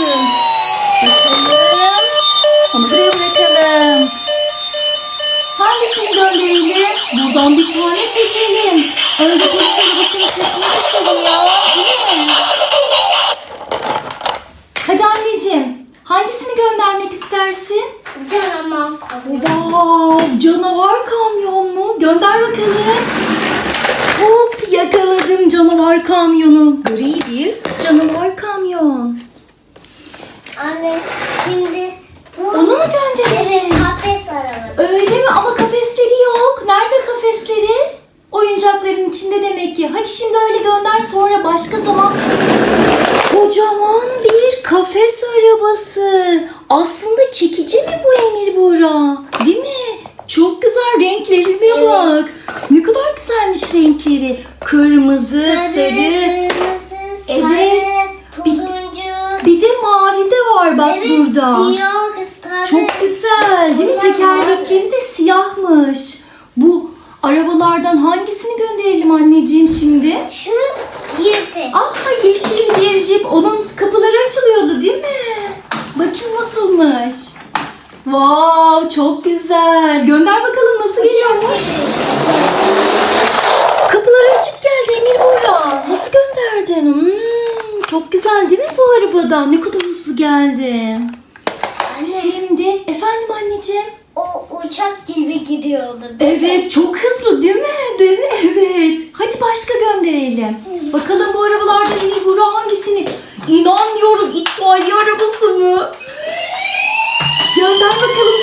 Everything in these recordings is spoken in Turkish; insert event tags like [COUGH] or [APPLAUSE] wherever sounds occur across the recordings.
arabası. Bakalım. Onu buraya bırakalım. Hangisini gönderelim? Buradan bir tane seçelim. Önce polis arabasının sesini kısalım ya. Değil mi? Hadi anneciğim. Hangisini göndermek istersin? Canaman koyuyor. Wow, canavar kamyon mu? Gönder bakalım. Hop yakaladım canavar kamyonu. Gri bir canavar kamyon. Anne şimdi bu Onu mu gönderelim? kafes arabası. Öyle mi? Ama kafesleri yok. Nerede kafesleri? Oyuncakların içinde demek ki. Hadi şimdi öyle gönder sonra başka zaman. Kocaman bir kafes arabası. Aslında çekici mi bu Emir Buğra? Değil mi? Çok güzel renklerine Evet. bak. Ne kadar güzelmiş renkleri. Kırmızı, sarı. kırmızı, sarı, Evet. Bir- turuncu. Bir mavi de var bak evet, burada. siyah, sarı. Çok güzel değil mi? Tekerlekleri de siyahmış. Bu arabalardan hangisini gönderelim anneciğim şimdi? Şu yirpi. Ah yeşil bir jip. Onun kapıları açılıyordu değil mi? Bakayım nasılmış. Wow çok güzel. Gönder bakalım nasıl geliyormuş. Kapıları açık geldi Emir Bora. Nasıl gönderdin? Hmm, çok güzel değil mi bu arabada? Ne kadar hızlı geldi. Anne Şimdi efendim anneciğim. o uçak gibi gidiyordu. Evet çok hızlı değil mi? Değil mi? Evet. Hadi başka gönderelim. Bakalım bu arabalardan Emir Bora hangisini? İnanmıyorum itfaiye arabası mı? Gönder bakalım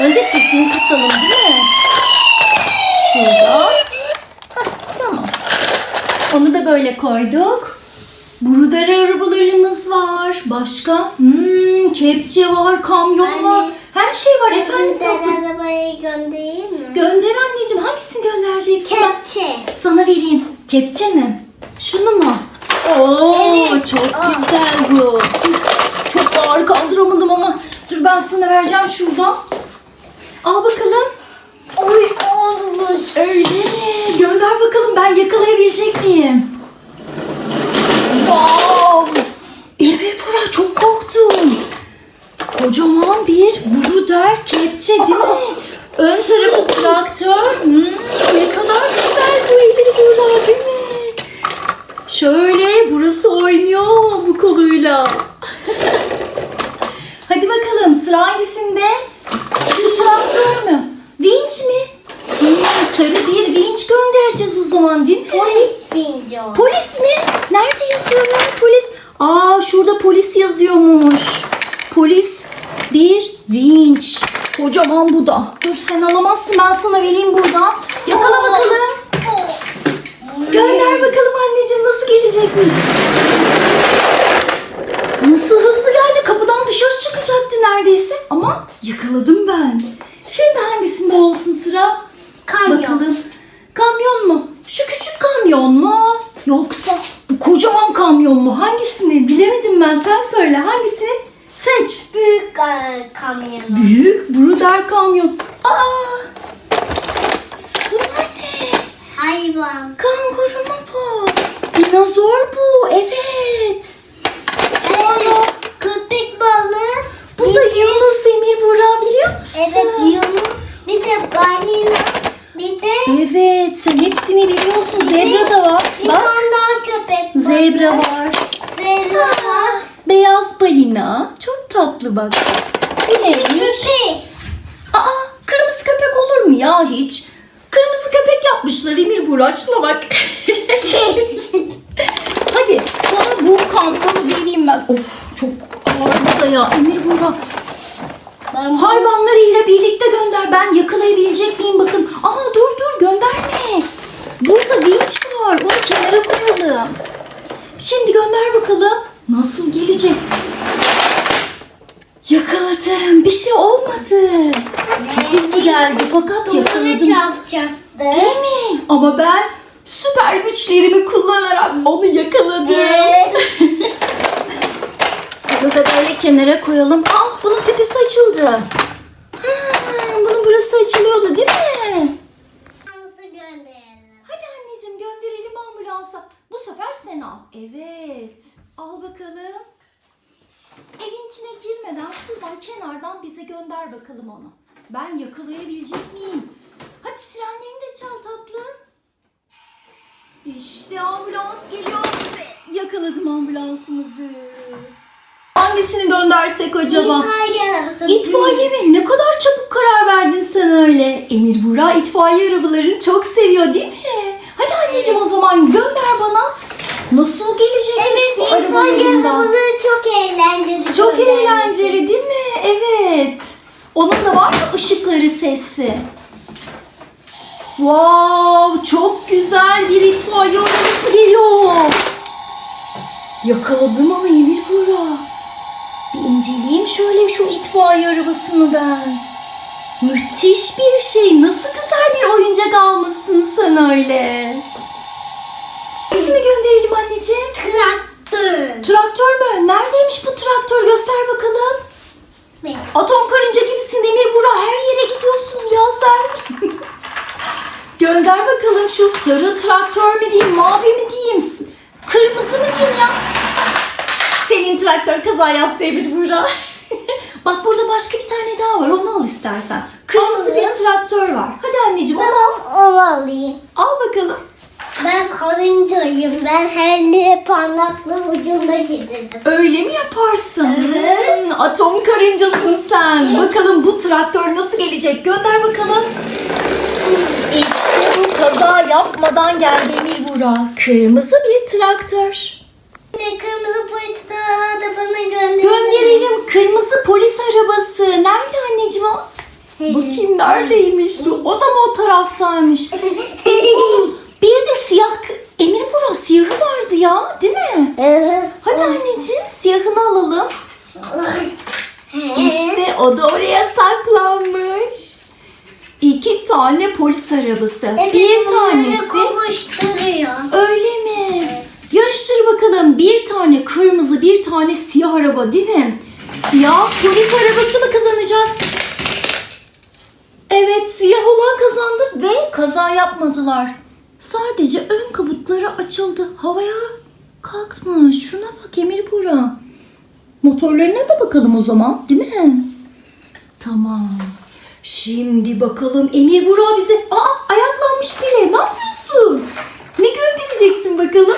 Önce sesini kısalım değil mi? Şurada. Hah, tamam. Onu da böyle koyduk. Burada arabalarımız var. Başka? Hmm, kepçe var, kamyon Anne. var. Her şey var efendim. Tatlım. arabayı göndereyim mi? Gönder anneciğim. Hangisini göndereceksin? Kepçe. Sana vereyim. Kepçe mi? Şunu mu? Oo, Evet. çok Aa. güzel bu. Çok ağır kaldıramadım ama dur ben sana vereceğim şuradan. Al bakalım. Oy olmuş. Öyle mi? Gönder bakalım ben yakalayabilecek miyim? Wow! Emre Bora çok korktum. Kocaman bir bruder kepçe değil mi? Ön tarafı traktör. Hmm, ne kadar güzel bu Emre Bora değil mi? Şöyle burası oynuyor bu koluyla. [LAUGHS] Hadi bakalım sıra hangisinde? Şu traktör mü? Vinç mi? Hmm, sarı bir vinç göndereceğiz o zaman değil mi? Polis binci o. Polis mi? Nerede yazıyor lan polis? Aa şurada polis yazıyormuş. Polis bir vinç. Kocaman bu da. Dur sen alamazsın ben sana vereyim buradan. Yakala bakalım. Gönder bakalım anneciğim nasıl gelecekmiş. Nasıl hızlı geldi kapıdan dışarı çıkacaktı neredeyse. Ama yakaladım ben. Şimdi hangisinde olsun sıra? Kamyon. Bakalım. Kamyon mu? Şu küçük kamyon mu? Yoksa bu kocaman kamyon mu? Hangisini? Bilemedim ben. Sen söyle. Hangisini? Seç. Büyük e, kamyonu. Büyük Bruder kamyon. Aa! Bunlar ne? Hayvan. Kanguru mu bu? Dinozor bu. Evet. Köpek balığı. bu da Yunus Emir Burak biliyor musun? Evet Yunus. Bir de balina. Bir de Evet. Sen hepsini biliyorsun. Zebra da var. bir Bak. tane daha köpek balığı. Zebra var. Zebra var. Beyaz balina. Çok tatlı bak. Bu neymiş? Köpek. Aa kırmızı köpek olur mu ya hiç? Kırmızı köpek yapmışlar Emir Burak. Şuna bak. [LAUGHS] [LAUGHS] Hadi sana bu kampını vereyim ben. Of çok ağır da ya Emir Burak. Ben Hayvanlarıyla birlikte gönder. Ben yakalayabilecek miyim bakın. Aa dur dur gönderme. Burada vinç var. Onu kenara koyalım. Şimdi gönder bakalım. Nasıl gelecek? Yakaladım. Bir şey olmadı. Çok hızlı geldi fakat yakaladım. çarpacaktı. Değil mi? Ama ben süper güçlerimi kullanarak onu yakaladım. Evet. [LAUGHS] Bunu da böyle kenara koyalım. Aa bunun tepesi açıldı. Ha, bunun burası açılıyordu değil mi? Hadi anneciğim gönderelim ambulansa. Bu sefer sen al. Evet. Al bakalım. Evin içine girmeden şuradan kenardan bize gönder bakalım onu. Ben yakalayabilecek miyim? Hadi sirenlerini de çal tatlım. İşte ambulans geliyor ve yakaladım ambulansımızı. Hangisini göndersek acaba? İtalya arabası. İtfaiye mi? Ne kadar çabuk karar verdin sen öyle. Emir Bura itfaiye arabalarını çok seviyor değil mi? Hadi anneciğim o zaman gönder bana. Nasıl gelecekmiş Evet, bu İtalya arabalarından? arabaları çok eğlenceli. Çok eğlenceli değil mi? Evet. Onun da var mı ışıkları sesi? Wow, çok güzel bir itfaiye arabası geliyor. Yakaladım ama Emir Bura. Bir inceleyeyim şöyle şu itfaiye arabasını ben. Müthiş bir şey. Nasıl güzel bir oyuncak almışsın sen öyle. Hangisini gönderelim anneciğim? Traktör. Traktör mü? Neredeymiş bu traktör? Göster bakalım. Atom karınca gibisin Emir Bura. Her yere gidiyorsun ya sen. [LAUGHS] Gönder bakalım şu sarı traktör mü diyeyim, mavi mi diyeyim, kırmızı mı diyeyim ya? Senin traktör kaza yaptı Emir Bura. [LAUGHS] Bak burada başka bir tane daha var. Onu al istersen. Kırmızı Alırım. bir traktör var. Hadi anneciğim onu al. onu alayım. Al bakalım. Ben karıncayım. Ben her yere parmakla ucunda giderim. Öyle mi yaparsın? Evet. Hmm, atom karıncasın sen. Bakalım bu traktör nasıl gelecek? Gönder bakalım. Bu kaza yapmadan geldi Emir Burak. Kırmızı bir traktör. Ne kırmızı polis da bana gönderin. Gönderelim kırmızı polis arabası. Nerede anneciğim o? Bakayım neredeymiş bu? O da mı o taraftaymış? [LAUGHS] Bir de siyah... Emir Burak siyahı vardı ya değil mi? evet. Hadi anneciğim siyahını alalım. İşte o da oraya saklanmış. İki tane polis arabası. Evet, bir tanesi kavuşturuyor. öyle mi? Yarıştır bakalım. Bir tane kırmızı, bir tane siyah araba değil mi? Siyah polis arabası mı kazanacak? Evet, siyah olan kazandı ve kaza yapmadılar. Sadece ön kabutları açıldı. Havaya kalkmış. Şuna bak Emir Bura. Motorlarına da bakalım o zaman, değil mi? Tamam. Şimdi bakalım Emir Burak bize... Aa ayaklanmış bile. Ne yapıyorsun? Ne göndereceksin bakalım?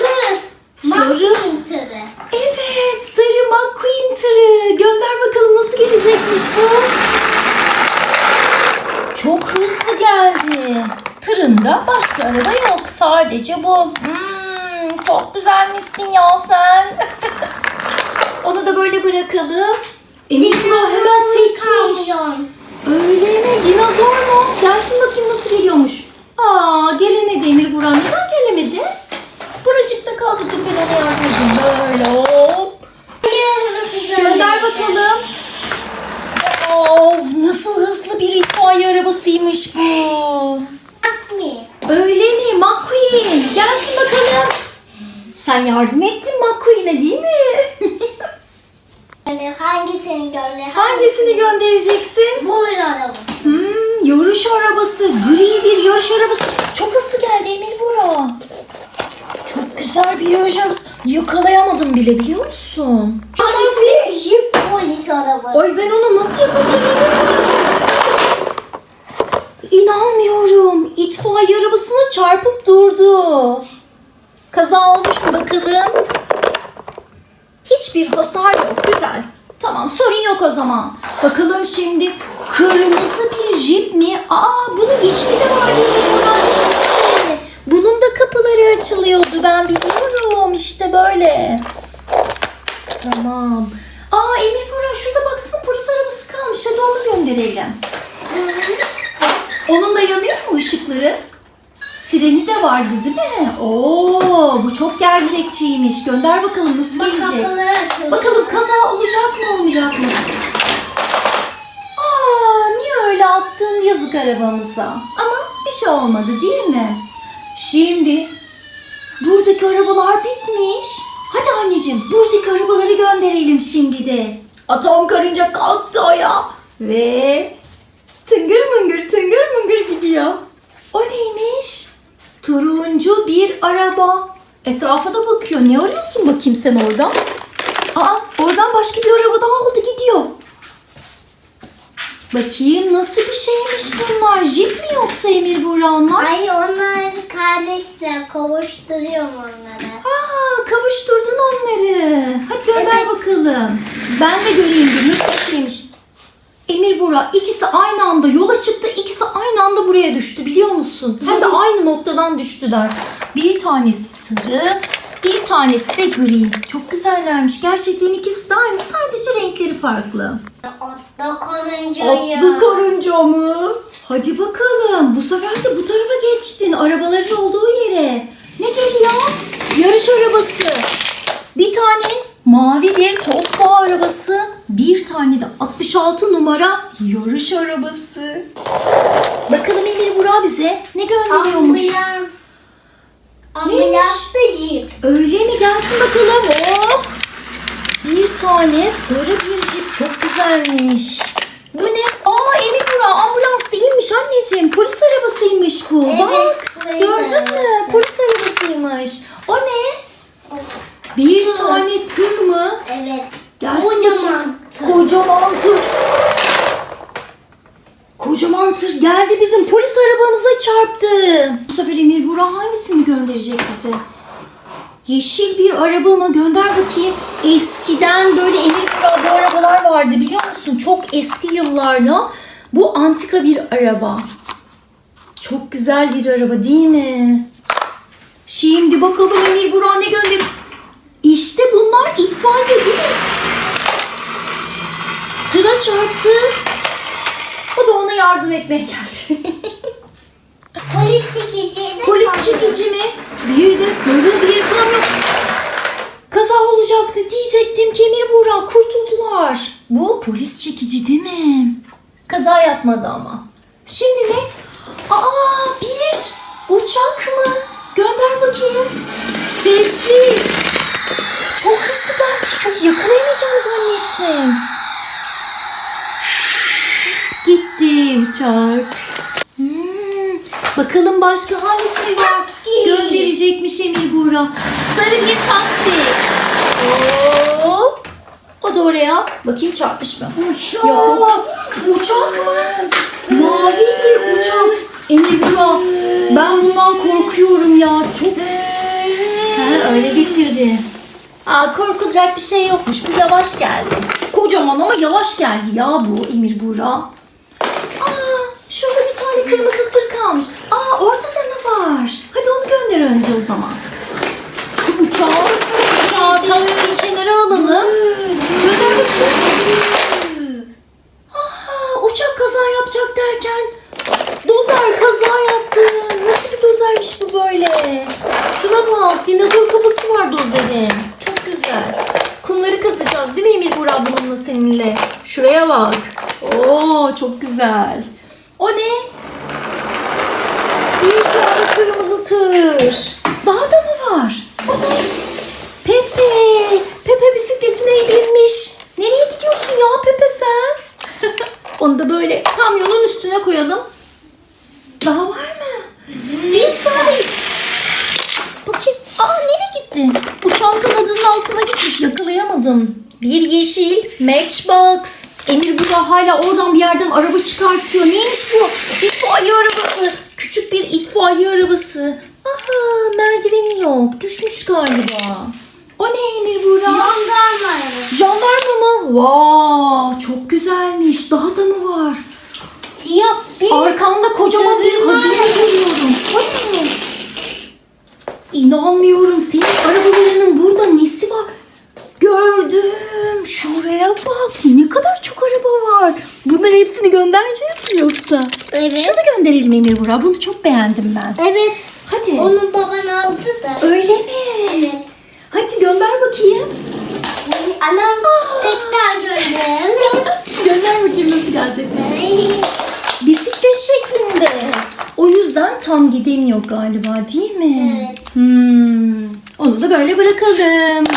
Tır. Sarı. McQueen. Evet sarı McQueen tırı. Gönder bakalım nasıl gelecekmiş bu? Çok hızlı geldi. Tırında başka araba yok. Sadece bu. Hmm, çok güzelmişsin ya sen. [LAUGHS] Onu da böyle bırakalım. Emir Burak hemen seçmiş. Kamyon. Öyle mi? Dinozor mu? Gelsin bakayım nasıl geliyormuş. Aa gelemedi Emir Burak. Neden gelemedi? Buracıkta kaldı. Dur ben ona yardım edeyim. Böyle hop. Bir arabası gönder. Gönder bakalım. Of nasıl hızlı bir itfaiye arabasıymış bu. McQueen. Öyle mi? McQueen. Gelsin bakalım. Sen yardım ettin McQueen'e değil mi? Yani hangisini gönder? Hangisini göndereceksin? Bu arabası. Hmm, yarış arabası. Gri bir yarış arabası. Çok hızlı geldi Emir Bura. Çok güzel bir arabası. Yakalayamadım bile biliyor musun? Hangisi? Jip polis arabası. Ay ben onu nasıl yakalayacağım. İnanmıyorum. İtfaiye arabasına çarpıp durdu. Kaza olmuş mu bakalım? Hiçbir hasar yok. Güzel. Tamam sorun yok o zaman. Bakalım şimdi kırmızı bir jip mi? Aa Ben biliyorum. İşte böyle. Tamam. Aa Emir Burak şurada baksana polis arabası kalmış. Hadi onu gönderelim. Onun da yanıyor mu ışıkları? Sireni de vardı değil mi? Oo, bu çok gerçekçiymiş. Gönder bakalım nasıl gelecek. Kapıları açılıyor. Bakalım kaza olacak mı olmayacak mı? Aa, niye öyle attın yazık arabamıza? Ama bir şey olmadı değil mi? Şimdi buradaki arabalar bitmiş. Hadi anneciğim buradaki arabaları gönderelim şimdi de. Atom karınca kalktı ayağa. Ve tıngır mıngır tıngır mıngır gidiyor. O neymiş? Turuncu bir araba. Etrafa da bakıyor. Ne arıyorsun bakayım sen oradan? Aa oradan başka bir araba daha oldu gidiyor. Bakayım nasıl bir şeymiş bunlar? Jip mi yoksa Emir Buğra onlar? Ay onlar kardeşler kavuşturuyorum onları. Aa, kavuşturdun onları. Hadi gönder Evet. bakalım. Ben de göreyim bir nasıl bir şeymiş. Emir Bura ikisi aynı anda yola çıktı. ikisi aynı anda buraya düştü biliyor musun? Hem de aynı noktadan düştüler. Bir tanesi sarı, bir tanesi de gri. Çok güzellermiş. Gerçekten ikisi de aynı. Sadece renkleri farklı. Atla karıncayı. Atlı karınca mı? Hadi bakalım. Bu sefer de bu tarafa geçtin. Arabaların olduğu yere. Ne geliyor? Yarış arabası. Bir tane mavi bir Tosba arabası. Bir tane de 66 numara yarış arabası. Bakalım Emir Burak bize ne gönderiyormuş? Ambulans. Ambulans da jip. Öyle mi? Gelsin bakalım. Hop. Bir tane sarı bir jip. Çok güzelmiş. Bu ne? Aa Emir Burak ambulans değilmiş anneciğim. Polis arabasıymış bu. Evet, Bak. polis Gördün mü? arabası. Polis arabasıymış. O ne? Bir Tır. tane tır mı? Evet. Gelsin Kocaman bakayım. tır. Kocaman tır. Kocaman tır geldi bizim polis arabamıza çarptı. Bu sefer Emir Burak hangisini gönderecek bize? Yeşil bir araba mı? Gönder bakayım. Eskiden böyle Emir Burak bu arabalar vardı biliyor musun? Çok eski yıllarda. Bu antika bir araba. Çok güzel bir araba değil mi? Şimdi bakalım Emir Burak ne gönder? İşte bunlar itfaiye değil mi? Tıra çarptı. O da ona yardım etmeye geldi. [LAUGHS] Polis çekici de Polis çekici mi? Bir de sarı bir kamyon. Kaza olacaktı diyecektim Kemir Buğra kurtuldular. Bu polis çekici değil mi? Kaza yapmadı ama. Şimdi ne? Aa bir uçak mı? Gönder bakayım. Sesli. Çok hızlı belki çok yakalayamayacağım zannettim. Uçak. Hmm, bakalım başka hangisini var? Taksi. Gönderecekmiş Emir Buğra. Sarı bir taksi. Hop. O da oraya. Bakayım çarpmış mı? Uçak. Yok. Uçak mı? Mavi bir uçak. Emir Buğra. Ben bundan korkuyorum ya. Çok... Ha, öyle getirdi. Aa, korkulacak bir şey yokmuş. Bu yavaş geldi. Kocaman ama yavaş geldi ya bu Emir Buğra. Aa, şurada bir tane kırmızı tır kalmış. Aa, ortada mı var? Hadi onu gönder önce o zaman. Şu uçağı, uçağı taksiyi kenara alalım. Aa, uçak kaza yapacak derken dozer kaza yaptı. Nasıl bir dozermiş bu böyle? Şuna bak, dinozor kafası var dozerin. Çok güzel. Kumları kazacağız değil mi Emir Burak bununla seninle? Şuraya bak. Oo çok güzel. O ne? Bir tane kırmızı tır. Daha da mı var? Pepe. Pepe bisikletine binmiş. Nereye gidiyorsun ya Pepe sen? [LAUGHS] Onu da böyle kamyonun üstüne koyalım. Daha var mı? Bir tane. Bakayım. Aa nereye gitti? Uçağın kanadının altına gitmiş. Yakalayamadım. Bir yeşil matchbox. Emir burada hala oradan bir yerden araba çıkartıyor. Neymiş bu? İtfaiye arabası. Küçük bir itfaiye arabası. Aha merdiveni yok. Düşmüş galiba. O ne Emir Buğra? Jandarma arabası. Jandarma mı? Wow, çok güzelmiş. Daha da mı var? Siyah bir Arkanda kocaman bir hazine var. görüyorum. O ne? İnanmıyorum. Senin arabalarının burada nesi var? Gördüm. Şuraya bak. Ne kadar çok araba var. Bunları hepsini göndereceğiz mi yoksa? Evet. Şunu gönderelim Emir Burak. Bunu çok beğendim ben. Evet. Hadi. Onu baban aldı da. Öyle mi? Evet. Hadi gönder bakayım. Anam tekrar gönderelim. [LAUGHS] gönder bakayım nasıl gelecek. Bisiklet şeklinde. O yüzden tam gidemiyor galiba değil mi? Evet. Hmm. Onu da böyle bırakalım.